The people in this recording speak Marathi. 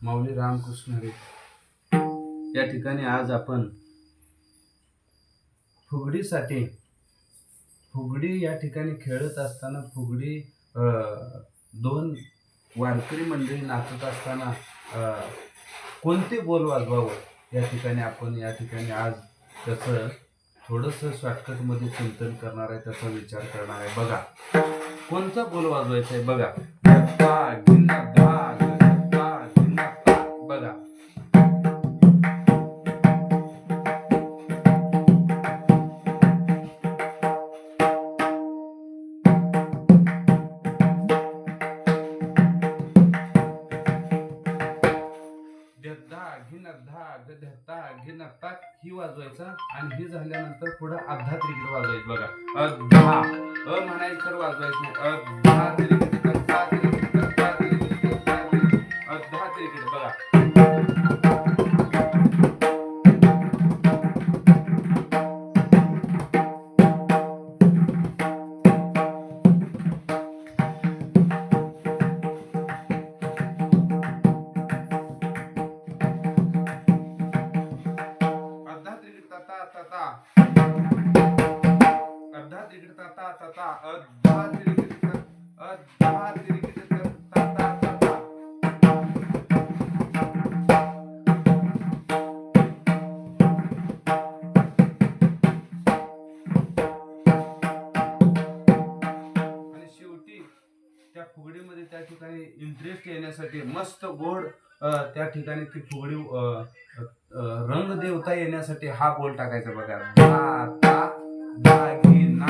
माऊली रामकृष्ण हरी. या ठिकाणी आज आपण फुगडीसाठी फुगडी या ठिकाणी खेळत असताना फुगडी दोन वारकरी मंडळी नाचत असताना कोणते बोल वाजवावं या ठिकाणी आपण या ठिकाणी आज त्याचं थोडंसं शॉर्टकटमध्ये चिंतन करणार आहे त्याचा विचार करणार आहे. बघा कोणता बोल वाजवायचा आहे? बघा. बघा. ही वाजवायचा आणि ही झाल्यानंतर पुढे अर्धा त्रिकड वाजवायचं बघा. अधा अ म्हणायचं तर वाजवायचं नाही. त्रिकीट अर्धा अर्धा अर्धा शेवटी त्या फुगडीमध्ये त्या ठिकाणी इंटरेस्ट येण्यासाठी मस्त गोड त्या ठिकाणी ती फुगडी रंग देवता येण्यासाठी हा बोल टाकायचा बघा. धा ता दागिना